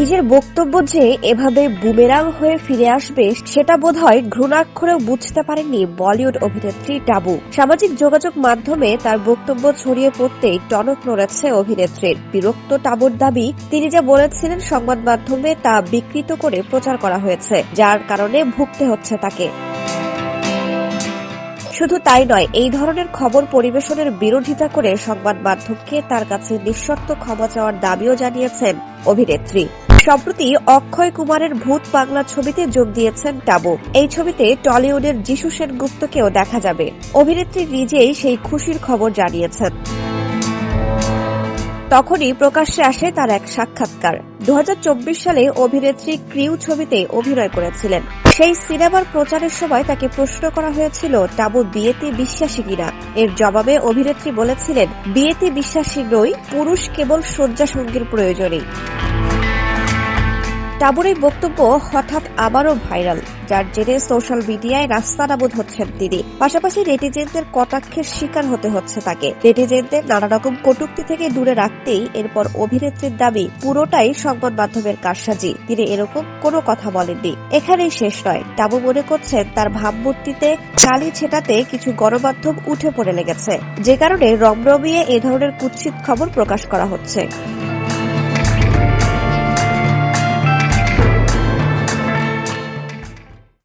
নিজের বক্তব্য যে এভাবে বুমেরাং হয়ে ফিরে আসবে, সেটা বোধ হয় ঘৃণাক্ষরেও বুঝতে পারেননি বলিউড অভিনেত্রী টাবু। সামাজিক যোগাযোগ মাধ্যমে তার বক্তব্য ছড়িয়ে পড়তেই টনক নড়েছে অভিনেত্রীর। বিরক্ত টাবুর দাবি, তিনি যা বলেছিলেন সংবাদ মাধ্যমে তা বিকৃত করে প্রচার করা হয়েছে, যার কারণে ভুগতে হচ্ছে তাকে। শুধু তাই নয়, এই ধরনের খবর পরিবেশনের বিরোধিতা করে সংবাদ মাধ্যমকে তার কাছে নিঃশর্ত ক্ষমা চাওয়ার দাবিও জানিয়েছেন অভিনেত্রী। সম্প্রতি অক্ষয় কুমারের ভূত বাংলা ছবিতে যোগ দিয়েছেন টাবু। এই ছবিতে টলিউডের যিশু সেনগুপ্তকেও দেখা যাবে। অভিনেত্রী নিজেই সেই খুশির খবর জানিয়েছেন। তখনই প্রকাশ্যে আসে তার এক সাক্ষাৎকার। দু হাজার চব্বিশ সালে অভিনেত্রী ক্রিউ ছবিতে অভিনয় করেছিলেন। সেই সিনেমার প্রচারের সময় তাকে প্রশ্ন করা হয়েছিল, টাবু, বিয়েতে বিশ্বাসী কিনা? এর জবাবে অভিনেত্রী বলেছিলেন, বিয়েতে বিশ্বাসী নই, পুরুষ কেবল শয্যা সঙ্গীর প্রয়োজনেই। টাবুর এই বক্তব্য হঠাৎ আবারও ভাইরাল, যার জেরে সোশ্যাল মিডিয়ায় রাস্তানাবোধ হচ্ছেন তিনি। পাশাপাশি রেটিজেনদের কটাক্ষের শিকার হতে হচ্ছে তাকে। রেটিজেনদের নানা রকম কটূক্তি থেকে দূরে রাখতেই এরপর অভিনেত্রীর দাবি, পুরোটাই সংবাদ মাধ্যমের কারসাজি। তিনি এরকম কোনো কথা বলেননি। এখানেই শেষ নয়। টাবু মনে করছেন তার ভাবমূর্তিতে কালি ছেটাতে কিছু গণমাধ্যম উঠে পড়ে লেগেছে। যে কারণে রমরমিয়ে এ ধরনের কুৎসিত খবর প্রকাশ করা হচ্ছে।